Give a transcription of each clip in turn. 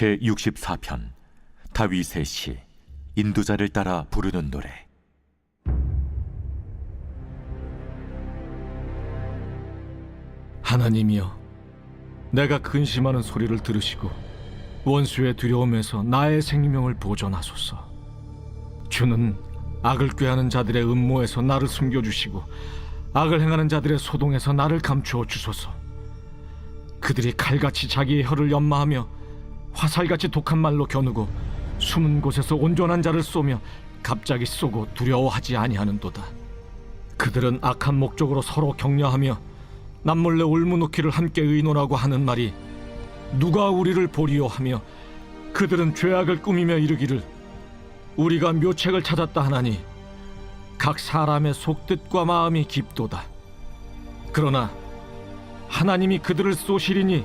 제 64편 다윗의 시 인도자를 따라 부르는 노래 하나님이여, 내가 근심하는 소리를 들으시고 원수의 두려움에서 나의 생명을 보존하소서. 주는 악을 꾀하는 자들의 음모에서 나를 숨겨주시고 악을 행하는 자들의 소동에서 나를 감추어 주소서. 그들이 칼같이 자기의 혀를 연마하며 화살같이 독한 말로 겨누고 숨은 곳에서 온전한 자를 쏘며 갑자기 쏘고 두려워하지 아니하는도다. 그들은 악한 목적으로 서로 격려하며 남몰래 울무놓기를 함께 의논하고 하는 말이 누가 우리를 보리요 하며 그들은 죄악을 꾸미며 이르기를 우리가 묘책을 찾았다 하나니 각 사람의 속뜻과 마음이 깊도다 그러나 하나님이 그들을 쏘시리니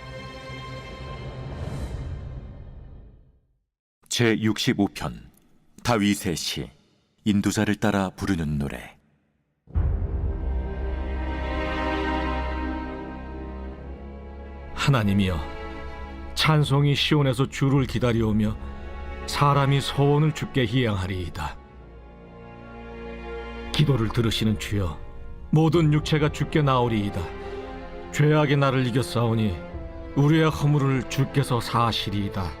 제 65편 다윗의 시 인도자를 따라 부르는 노래 하나님이여 찬송이 시온에서 주를 기다려오며 사람이 소원을 주께 희양하리이다. 기도를 들으시는 주여 모든 육체가 주께 나오리이다. 죄악의 나를 이겼사오니 우리의 허물을 주께서 사하시리이다.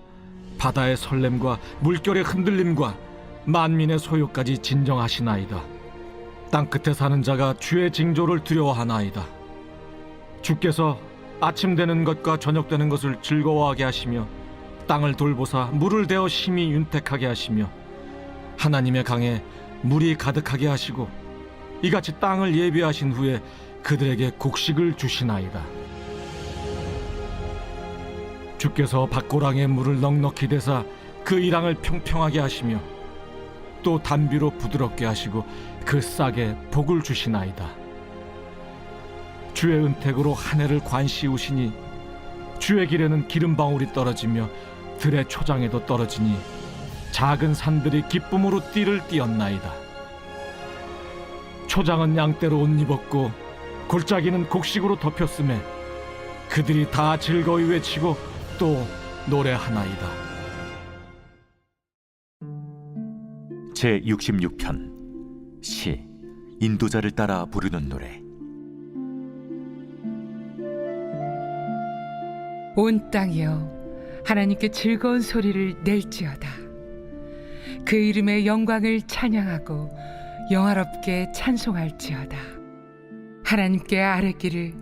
바다의 설렘과 물결의 흔들림과 만민의 소요까지 진정하시나이다. 땅 끝에 사는 자가 주의 징조를 두려워하나이다. 주께서 아침 되는 것과 저녁 되는 것을 즐거워하게 하시며 땅을 돌보사 물을 대어 심히 윤택하게 하시며 하나님의 강에 물이 가득하게 하시고 이같이 땅을 예비하신 후에 그들에게 곡식을 주시나이다. 주께서 밭고랑에 물을 넉넉히 대사 그 이랑을 평평하게 하시며 또 단비로 부드럽게 하시고 그 싹에 복을 주시나이다. 주의 은택으로 한 해를 관시우시니 주의 길에는 기름 방울이 떨어지며 들의 초장에도 떨어지니 작은 산들이 기쁨으로 띠를 띄었나이다. 초장은 양떼로 옷 입었고 골짜기는 곡식으로 덮였음에 그들이 다 즐거이 외치고 또 노래하나이다. 제 66편 시 인도자를 따라 부르는 노래. 온 땅이여 하나님께 즐거운 소리를 낼지어다. 그 이름의 영광을 찬양하고 영화롭게 찬송할지어다. 하나님께 아뢰기를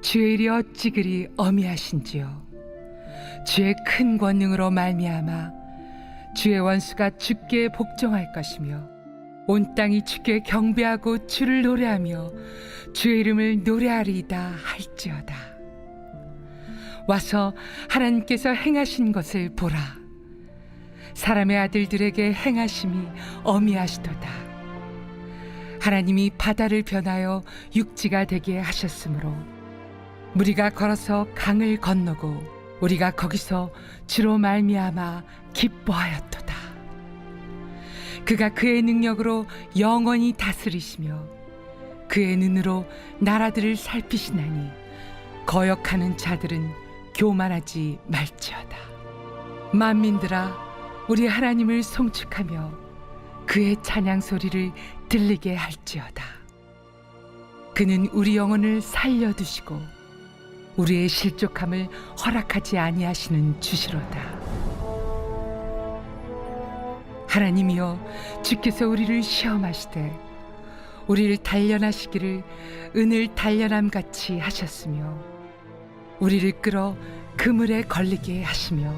주의 일이 어찌 그리 어미하신지요 주의 큰 권능으로 말미암아 주의 원수가 주께 복종할 것이며 온 땅이 주께 경배하고 주를 노래하며 주의 이름을 노래하리이다 할지어다 와서 하나님께서 행하신 것을 보라. 사람의 아들들에게 행하심이 어미하시도다. 하나님이 바다를 변하여 육지가 되게 하셨으므로 우리가 걸어서 강을 건너고 우리가 거기서 주로 말미암아 기뻐하였도다. 그가 그의 능력으로 영원히 다스리시며 그의 눈으로 나라들을 살피시나니 거역하는 자들은 교만하지 말지어다. 만민들아, 우리 하나님을 송축하며 그의 찬양 소리를 들리게 할지어다. 그는 우리 영혼을 살려 두시고 우리의 실족함을 허락하지 아니하시는 주시로다. 하나님이여 주께서 우리를 시험하시되 우리를 단련하시기를 은을 단련함 같이 하셨으며 우리를 끌어 그물에 걸리게 하시며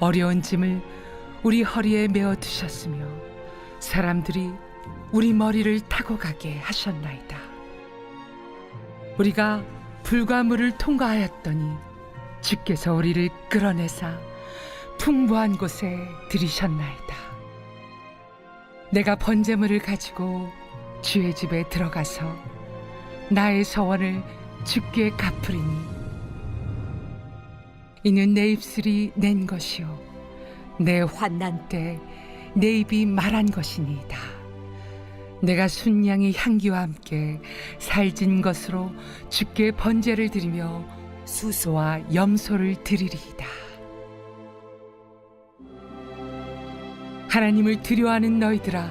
어려운 짐을 우리 허리에 메어 두셨으며 사람들이 우리 머리를 타고 가게 하셨나이다. 우리가 불과물을 통과하였더니 주께서 우리를 끌어내사 풍부한 곳에 들이셨나이다. 내가 번제물을 가지고 주의 집에 들어가서 나의 서원을 주께 갚으리니 이는 내 입술이 낸 것이요 내 환난 때 내 입이 말한 것이니이다. 내가 순양의 향기와 함께 살진 것으로 주께 번제를 드리며 수소와 염소를 드리리이다. 하나님을 두려워하는 너희들아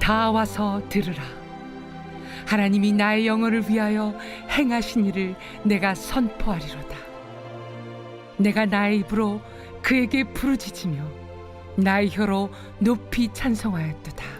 다 와서 들으라. 하나님이 나의 영혼을 위하여 행하신 일을 내가 선포하리로다. 내가 나의 입으로 그에게 부르짖으며 나의 혀로 높이 찬송하였도다.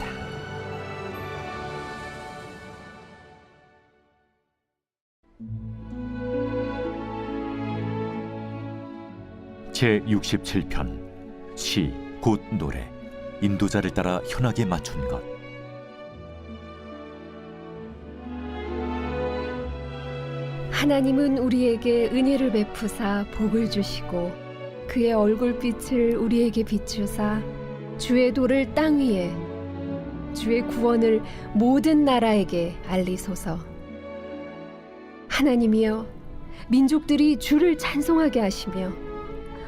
제 67편 시 곧 노래 인도자를 따라 현악에 맞춘 것. 하나님은 우리에게 은혜를 베푸사 복을 주시고 그의 얼굴빛을 우리에게 비추사 주의 도를 땅 위에 주의 구원을 모든 나라에게 알리소서. 하나님이여 민족들이 주를 찬송하게 하시며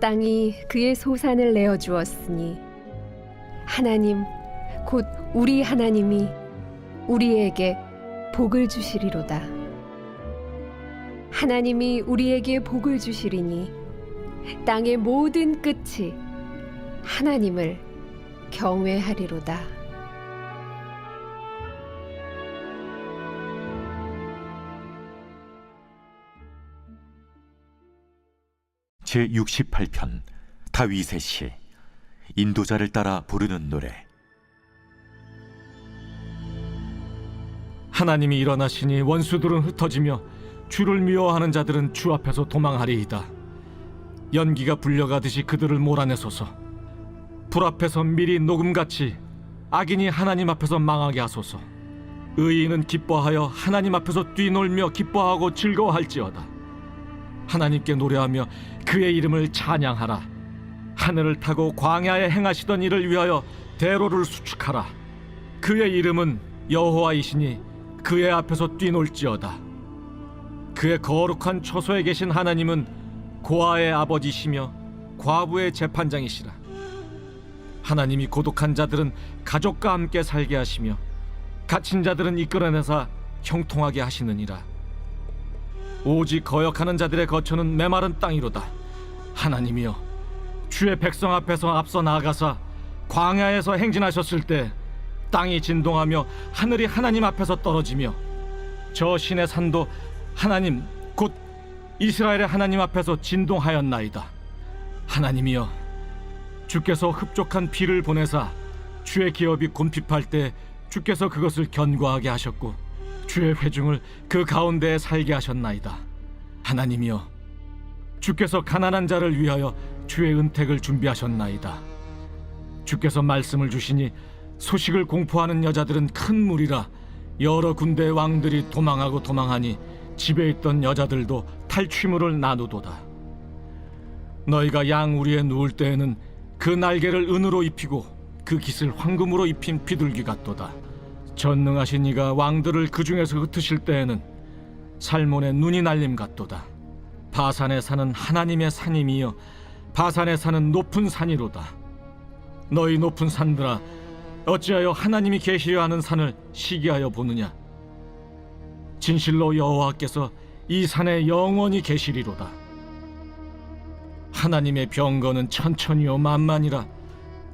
땅이 그의 소산을 내어 주었으니 하나님 곧 우리 하나님이 우리에게 복을 주시리로다. 하나님이 우리에게 복을 주시리니 땅의 모든 끝이 하나님을 경외하리로다. 제 68편 다윗의 시 인도자를 따라 부르는 노래 하나님이 일어나시니 원수들은 흩어지며 주를 미워하는 자들은 주 앞에서 도망하리이다. 연기가 불려가듯이 그들을 몰아내소서. 불 앞에서 미리 녹음같이 악인이 하나님 앞에서 망하게 하소서. 의인은 기뻐하여 하나님 앞에서 뛰놀며 기뻐하고 즐거워할지어다. 하나님께 노래하며 그의 이름을 찬양하라. 하늘을 타고 광야에 행하시던 일을 위하여 대로를 수축하라. 그의 이름은 여호와이시니 그의 앞에서 뛰놀지어다. 그의 거룩한 처소에 계신 하나님은 고아의 아버지시며 과부의 재판장이시라. 하나님이 고독한 자들은 가족과 함께 살게 하시며 갇힌 자들은 이끌어내사 형통하게 하시느니라. 오직 거역하는 자들의 거처는 메마른 땅이로다. 하나님이여, 주의 백성 앞에서 앞서 나아가사 광야에서 행진하셨을 때 땅이 진동하며 하늘이 하나님 앞에서 떨어지며 저 신의 산도 하나님 곧 이스라엘의 하나님 앞에서 진동하였나이다. 하나님이여, 주께서 흡족한 비를 보내사 주의 기업이 곰핍할 때 주께서 그것을 견고하게 하셨고 주의 회중을 그 가운데에 살게 하셨나이다. 하나님이여, 주께서 가난한 자를 위하여 주의 은택을 준비하셨나이다. 주께서 말씀을 주시니 소식을 공포하는 여자들은 큰 무리라 여러 군대의 왕들이 도망하고 도망하니 집에 있던 여자들도 탈취물을 나누도다. 너희가 양 우리에 누울 때에는 그 날개를 은으로 입히고 그 깃을 황금으로 입힌 비둘기 같도다. 전능하신 이가 왕들을 그 중에서 흩으실 때에는 살몬의 눈이 날림 같도다. 바산에 사는 하나님의 산임이여 바산에 사는 높은 산이로다. 너희 높은 산들아 어찌하여 하나님이 계시려 하는 산을 시기하여 보느냐? 진실로 여호와께서 이 산에 영원히 계시리로다. 하나님의 병거는 천천히요 만만이라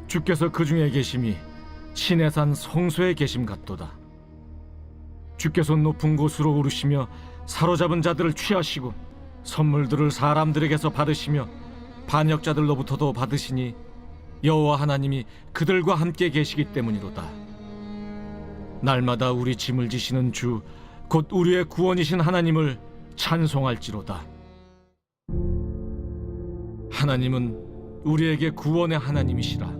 주께서 그 중에 계심이 신의 산 성소에 계심 같도다. 주께서 높은 곳으로 오르시며 사로잡은 자들을 취하시고 선물들을 사람들에게서 받으시며 반역자들로부터도 받으시니 여호와 하나님이 그들과 함께 계시기 때문이로다. 날마다 우리 짐을 지시는 주 곧 우리의 구원이신 하나님을 찬송할지로다. 하나님은 우리에게 구원의 하나님이시라.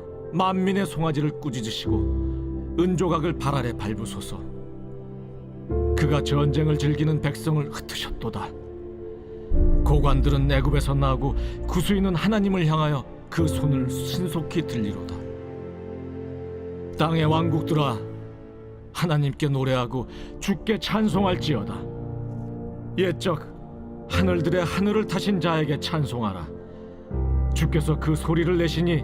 만민의 송아지를 꾸짖으시고 은조각을 발 아래 밟으소서. 그가 전쟁을 즐기는 백성을 흩으셨도다. 고관들은 애굽에서 나고 구수인은 하나님을 향하여 그 손을 신속히 들리로다. 땅의 왕국들아 하나님께 노래하고 주께 찬송할지어다. 옛적 하늘들의 하늘을 타신 자에게 찬송하라. 주께서 그 소리를 내시니